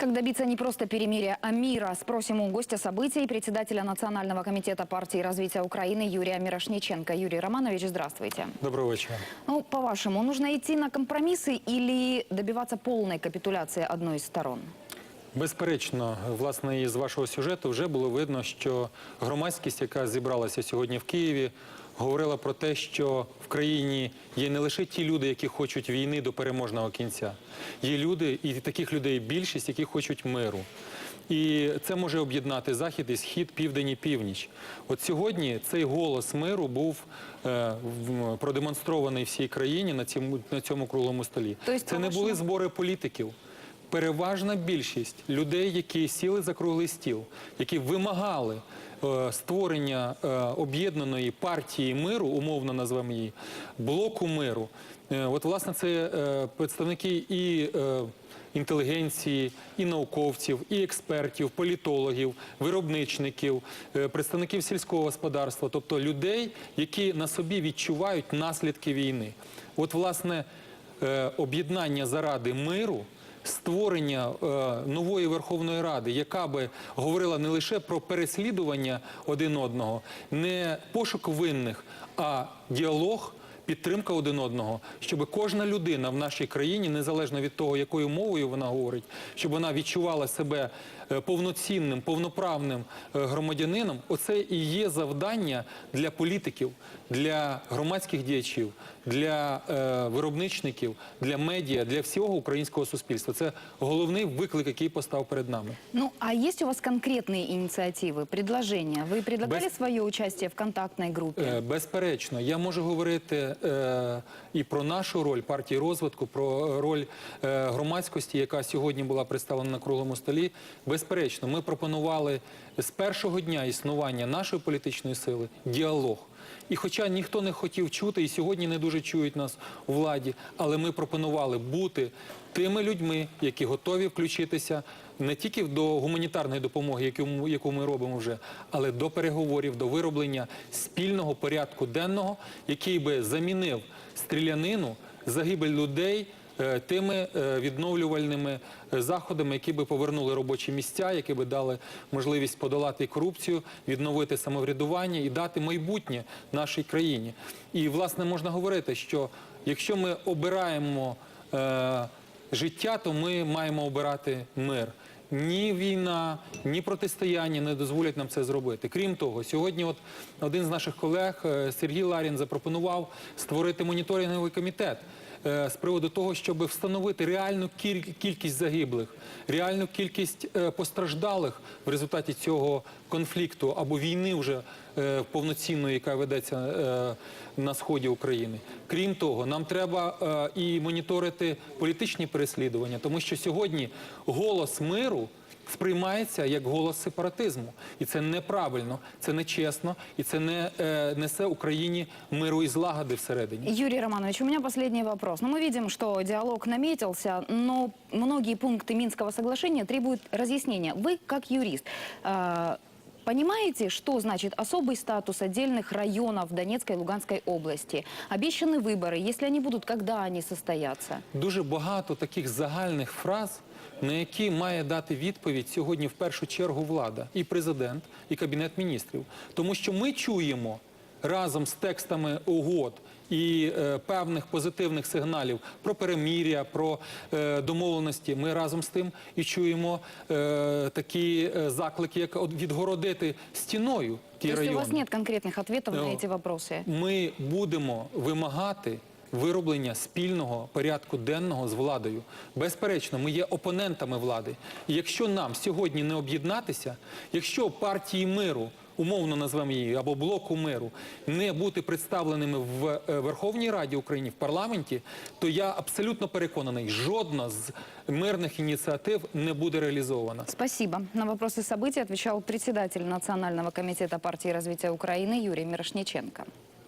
Как добиться не просто перемирия, а мира? Спросим у гостя событий, председателя Национального комитета партии развития Украины Юрия Мирошниченко. Юрий Романович, здравствуйте. Доброго вечора. Ну, по-вашему, нужно идти на компромиссы или добиваться полной капитуляции одной из сторон? Безперечно, власне, із вашого сюжету вже було видно, що громадськість, яка зібралася сьогодні в Києві, говорила про те, що в країні є не лише ті люди, які хочуть війни до переможного кінця. Є люди, і таких людей більшість, які хочуть миру. І це може об'єднати захід і схід, південь і північ. От сьогодні цей голос миру був е, продемонстрований всій країні на цьому, на цьому круглому столі. Тобто, це не були збори політиків. Переважна більшість людей, які сіли за круглий стіл, які вимагали е, створення е, об'єднаної партії миру, умовно назвемо її, блоку миру. Е, от, власне, це представники і інтелігенції, і науковців, і експертів, політологів, виробничників, представників сільського господарства, тобто людей, які на собі відчувають наслідки війни. От, власне, об'єднання заради миру, створення е, нової Верховної Ради, яка би говорила не лише про переслідування один одного, не пошук винних, а діалог Підтримка один одного, щоб кожна людина в нашій країні, незалежно від того, якою мовою вона говорить, щоб вона відчувала себе е, повноцінним, повноправним е, громадянином. Оце і є завдання для політиків, для громадських діячів, для е, виробничників, для медіа, для всього українського суспільства. Це головний виклик, який постав перед нами. Ну, а есть у вас конкретные инициативы, предложения? Вы предлагали Без- свое участие в контактной группе? Е, Безперечно, я можу говорити е, і про нашу роль партії розвитку, про роль е, громадськості, яка сьогодні була представлена на круглому столі. Безперечно, ми пропонували з першого дня існування нашої політичної сили діалог. І хоча ніхто не хотів чути, і сьогодні не дуже чують нас у владі, але ми пропонували бути тими людьми, які готові включитися не тільки до гуманітарної допомоги, яку, ми робимо вже, але до переговорів, до вироблення спільного порядку денного, який би замінив стрілянину, загибель людей. Е, Тими е, відновлювальними е, заходами, які би повернули робочі місця, які би дали можливість подолати корупцію, відновити самоврядування і дати майбутнє нашій країні. І власне можна говорити, що якщо ми обираємо життя, то ми маємо обирати мир. Ні війна, ні протистояння не дозволять нам це зробити. Крім того, сьогодні от один з наших колег е, Сергій Ларін запропонував створити моніторинговий комітет е, з приводу того, щоб встановити реальну кількість загиблих, реальну кількість е, постраждалих в результаті цього конфлікту або війни вже повноцінної, яка ведеться на сході України. Крім того, нам треба і моніторити політичні переслідування, тому що сьогодні голос миру сприймається як голос сепаратизму, і це неправильно, це нечесно, і це не е, несе Україні миру і злагоди всередині. Юрий Романович, у меня последний вопрос. Ну, мы видим, что диалог наметился, но многие пункты Минского соглашения требуют разъяснения. Вы, как юрист, э, понимаете, что значит особый статус отдельных районов Донецкой и Луганской области? Обещаны выборы, если они будут, когда они состоятся? Дуже багато таких загальних фраз, на які має дати відповідь сьогодні в першу чергу влада, і президент, і кабінет міністрів. Тому що ми чуємо разом з текстами угод і е, певних позитивних сигналів про переміря, про е, домовленості. Ми разом з тим і чуємо е, такі е, заклики, як от відгородити стіною ті То есть райони. у вас нет конкретных ответов на Ну, эти вопросы? Ми будемо вимагати вироблення спільного порядку денного з владою. Безперечно, ми є опонентами влади. І якщо нам сьогодні не об'єднатися, якщо партії миру, умовно назвемо її, або блоку миру, не бути представленими в е, Верховній Раді України, в парламенті, то я абсолютно переконаний, жодна з мирних ініціатив не буде реалізована. Спасибо. На вопросы событий отвечал председатель Национального комитета партии развития Украины Юрий Мирошниченко.